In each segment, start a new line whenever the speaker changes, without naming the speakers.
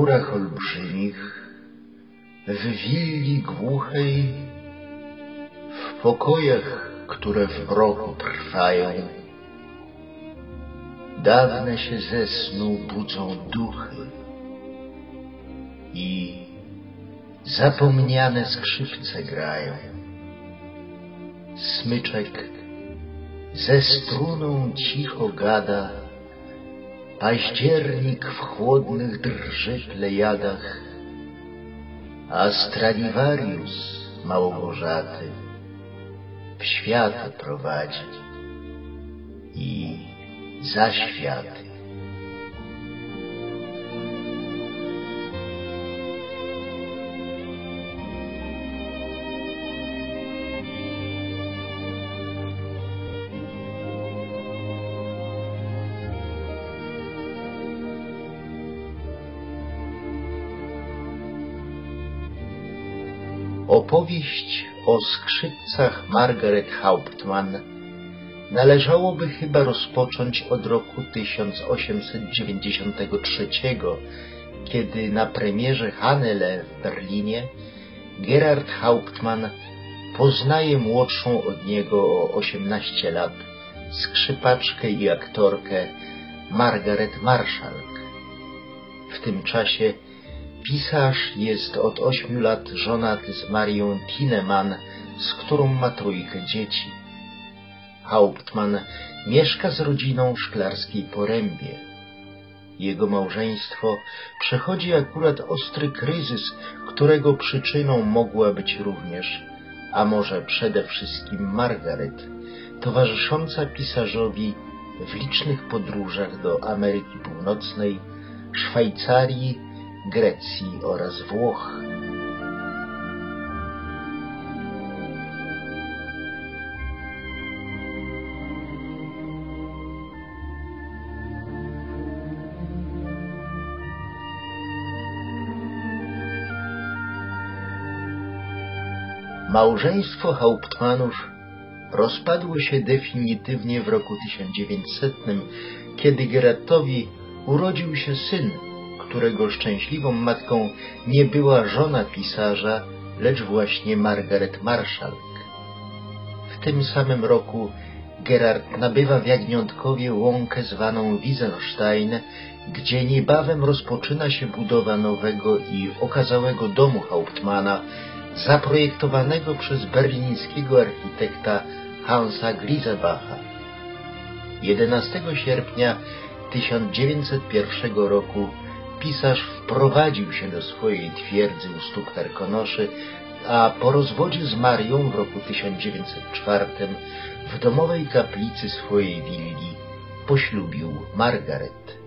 górach olbrzymich, w willi głuchej, w pokojach, które w mroku trwają, dawne się ze snu budzą duchy i zapomniane skrzypce grają. Smyczek ze struną cicho gada, październik w chłodnych drży plejadach, a Stradivarius Małgorzaty w świat prowadzi i za światy. Opowieść o skrzypcach Margaret Hauptmann należałoby chyba rozpocząć od roku 1893, kiedy na premierze Hannele w Berlinie Gerhard Hauptmann poznaje młodszą od niego o 18 lat skrzypaczkę i aktorkę Margaret Marszalk. W tym czasie Pisarz jest od ośmiu lat żonaty z Marią Tineman, z którą ma trójkę dzieci. Hauptmann mieszka z rodziną w Szklarskiej Porębie. Jego małżeństwo przechodzi akurat ostry kryzys, którego przyczyną mogła być również, a może przede wszystkim Margaret, towarzysząca pisarzowi w licznych podróżach do Ameryki Północnej, Szwajcarii Grecji oraz Włoch. Małżeństwo Hauptmanów rozpadło się definitywnie w roku 1900, kiedy Geratowi urodził się syn, którego szczęśliwą matką nie była żona pisarza, lecz właśnie Margaret Marszalk. W tym samym roku Gerard nabywa w Jagniątkowie łąkę zwaną Wiesenstein, gdzie niebawem rozpoczyna się budowa nowego i okazałego domu Hauptmana, zaprojektowanego przez berlińskiego architekta Hansa Grisebacha. 11 sierpnia 1901 roku pisarz wprowadził się do swojej twierdzy u stóp Karkonoszy, a po rozwodzie z Marią w roku 1904 w domowej kaplicy swojej willi poślubił Margaret.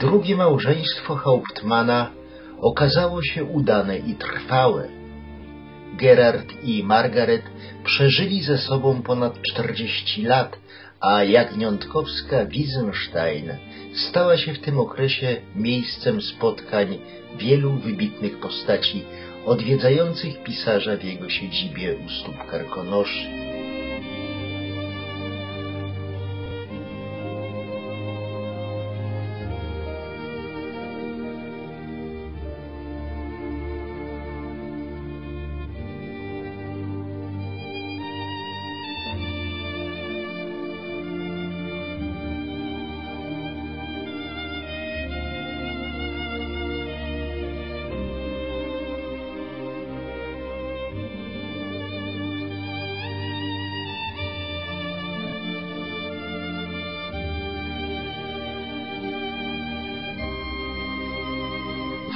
Drugie małżeństwo Hauptmana okazało się udane i trwałe. Gerard i Margaret przeżyli ze sobą ponad 40 lat, a Jagniątkowska Wiesenstein stała się w tym okresie miejscem spotkań wielu wybitnych postaci odwiedzających pisarza w jego siedzibie u stóp Karkonoszy.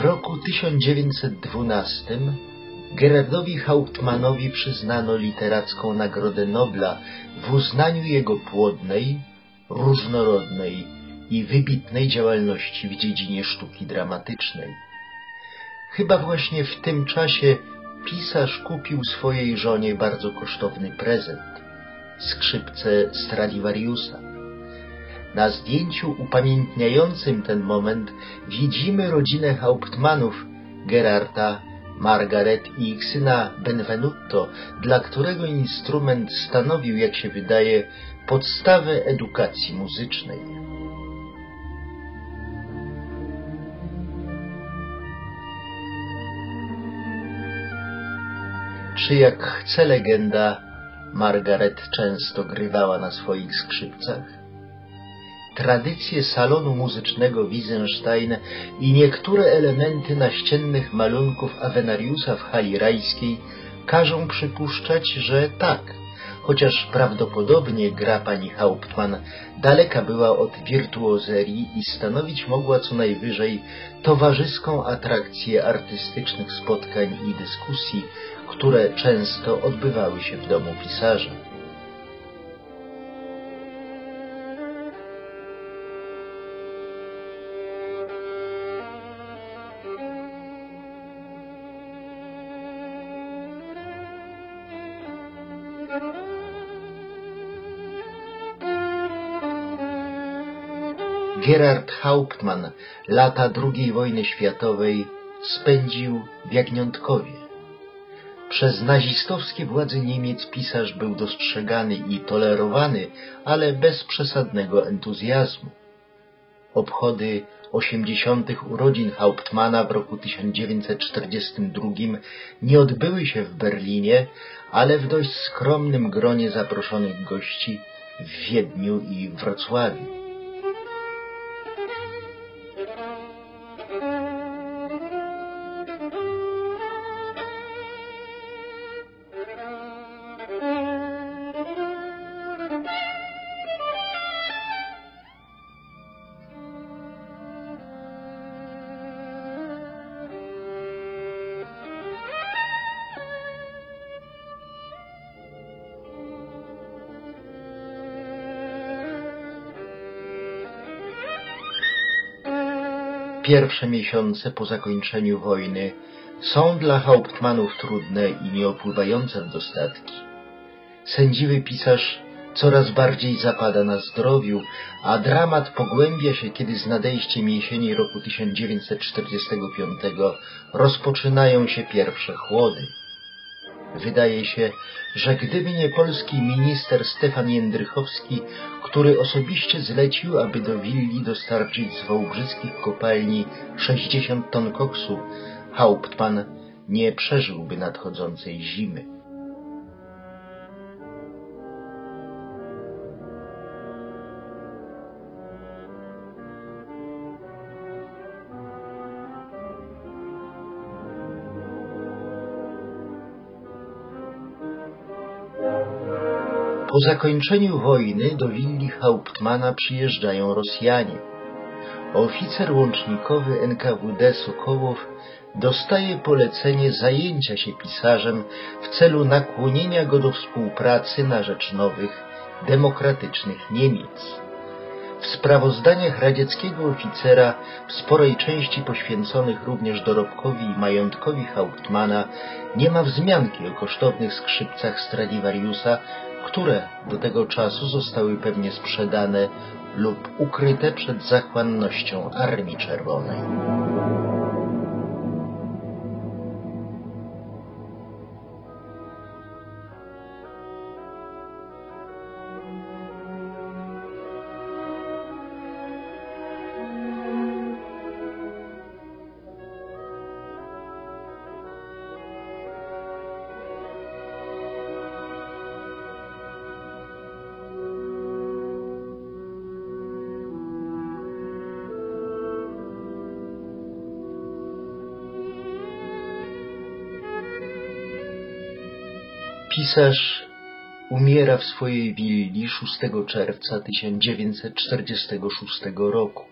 Roku 1912 Gerardowi Hauptmannowi przyznano literacką Nagrodę Nobla w uznaniu jego płodnej, różnorodnej i wybitnej działalności w dziedzinie sztuki dramatycznej. Chyba właśnie w tym czasie pisarz kupił swojej żonie bardzo kosztowny prezent skrzypce Stradivariusa. Na zdjęciu upamiętniającym ten moment widzimy rodzinę Hauptmannów Gerarda, Margaret i ich syna Benvenuto, dla którego instrument stanowił, jak się wydaje, podstawę edukacji muzycznej. Czy jak chce legenda, Margaret często grywała na swoich skrzypcach? Tradycje salonu muzycznego Wiesenstein i niektóre elementy naściennych malunków Avenariusa w hali rajskiej każą przypuszczać, że tak – chociaż prawdopodobnie gra pani Hauptmann daleka była od wirtuozerii i stanowić mogła co najwyżej towarzyską atrakcję artystycznych spotkań i dyskusji, które często odbywały się w domu pisarza. Gerard Hauptmann lata II wojny światowej spędził w Jagniątkowie. Przez nazistowskie władze Niemiec pisarz był dostrzegany i tolerowany, ale bez przesadnego entuzjazmu. Obchody 80. urodzin Hauptmana w roku 1942 nie odbyły się w Berlinie, ale w dość skromnym gronie zaproszonych gości w Wiedniu i Wrocławiu. Pierwsze miesiące po zakończeniu wojny są dla Hauptmannów trudne i nieopływające w dostatki. Sędziwy pisarz coraz bardziej zapada na zdrowiu, a dramat pogłębia się, kiedy z nadejściem jesieni roku 1945 rozpoczynają się pierwsze chłody. Wydaje się, że gdyby nie polski minister Stefan Jędrychowski, który osobiście zlecił, aby do willi dostarczyć z wołbrzyskich kopalni 60 ton koksu, Hauptmann nie przeżyłby nadchodzącej zimy. Po zakończeniu wojny do willi Hauptmana przyjeżdżają Rosjanie. Oficer łącznikowy NKWD Sokołow dostaje polecenie zajęcia się pisarzem w celu nakłonienia go do współpracy na rzecz nowych, demokratycznych Niemiec. W sprawozdaniach radzieckiego oficera, w sporej części poświęconych również dorobkowi i majątkowi Hauptmana, nie ma wzmianki o kosztownych skrzypcach Stradivariusa, które do tego czasu zostały pewnie sprzedane lub ukryte przed zachłannością Armii Czerwonej. Pisarz umiera w swojej willi 6 czerwca 1946 roku.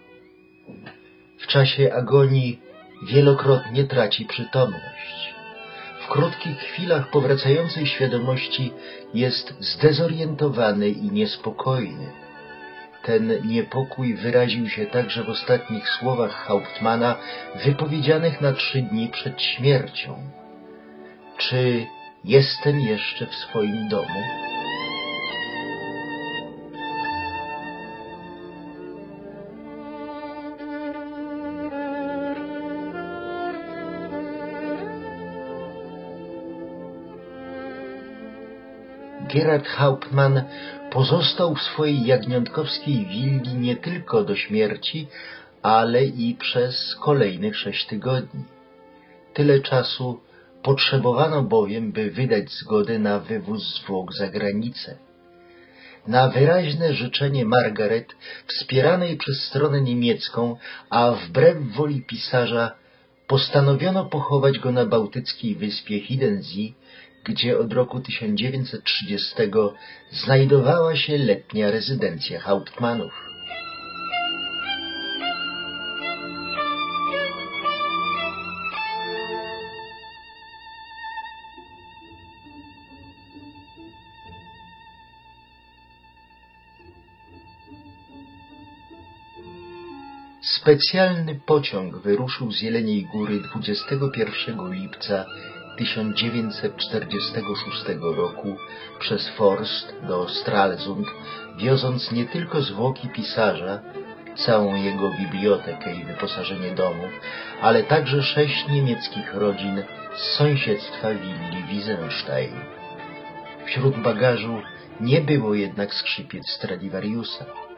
W czasie agonii wielokrotnie traci przytomność. W krótkich chwilach powracającej świadomości jest zdezorientowany i niespokojny. Ten niepokój wyraził się także w ostatnich słowach Hauptmana wypowiedzianych na trzy dni przed śmiercią. Czy jestem jeszcze w swoim domu? Gerard Hauptmann pozostał w swojej jagniątkowskiej willi nie tylko do śmierci, ale i przez kolejnych sześć tygodni. Tyle czasu potrzebowano bowiem, by wydać zgodę na wywóz zwłok za granicę. Na wyraźne życzenie Margaret, wspieranej przez stronę niemiecką, a wbrew woli pisarza, postanowiono pochować go na bałtyckiej wyspie Hiddensee, gdzie od roku 1930 znajdowała się letnia rezydencja Hauptmannów. Specjalny pociąg wyruszył z Jeleniej Góry 21 lipca 1946 roku przez Forst do Stralsund, wioząc nie tylko zwłoki pisarza, całą jego bibliotekę i wyposażenie domu, ale także sześć niemieckich rodzin z sąsiedztwa willi Wiesenstein. Wśród bagażu nie było jednak skrzypiec Stradivariusa.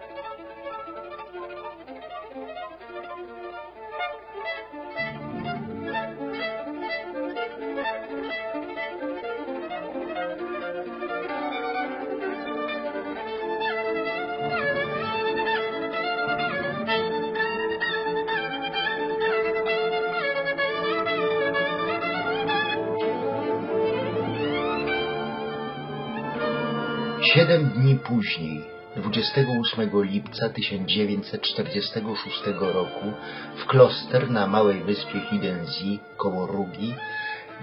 Siedem dni później, 28 lipca 1946 roku, w Kloster na małej wyspie Hiddensee koło Rugi,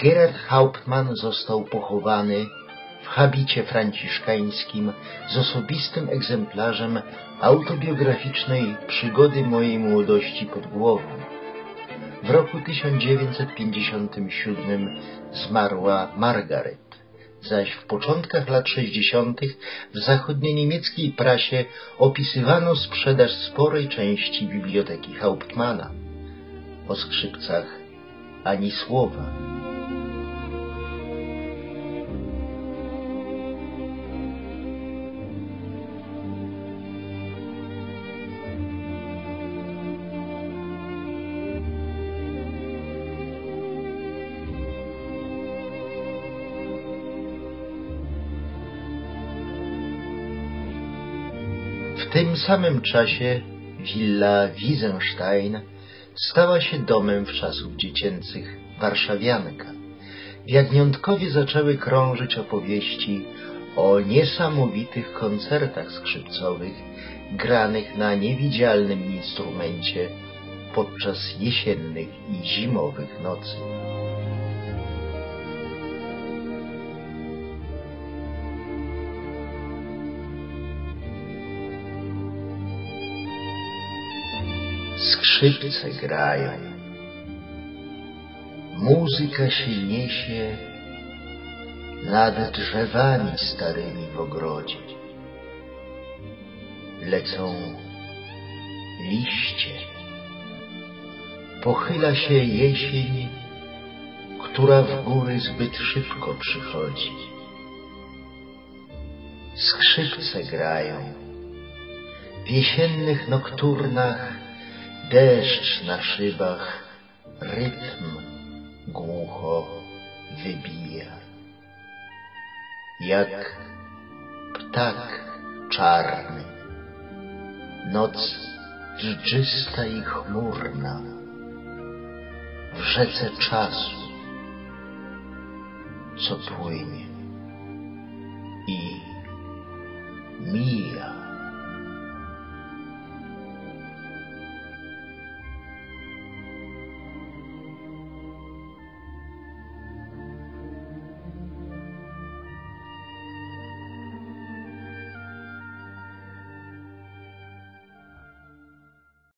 Gerard Hauptmann został pochowany w habicie franciszkańskim z osobistym egzemplarzem autobiograficznej przygody mojej młodości pod głową. W roku 1957 zmarła Margaret zaś w początkach lat 60. w zachodnio-niemieckiej prasie opisywano sprzedaż sporej części biblioteki Hauptmana. O skrzypcach ani słowa. W tym samym czasie willa Wiesenstein stała się domem w czasów dziecięcych warszawianka. W Jagniątkowie zaczęły krążyć opowieści o niesamowitych koncertach skrzypcowych granych na niewidzialnym instrumencie podczas jesiennych i zimowych nocy. Skrzypce grają. Muzyka się niesie nad drzewami starymi w ogrodzie. Lecą liście. Pochyla się jesień, która w góry zbyt szybko przychodzi. Skrzypce grają. W jesiennych nokturnach Deszcz na szybach rytm głucho wybija. Jak ptak czarny, noc dżdżysta i chmurna, w rzece czasu, co płynie i mija.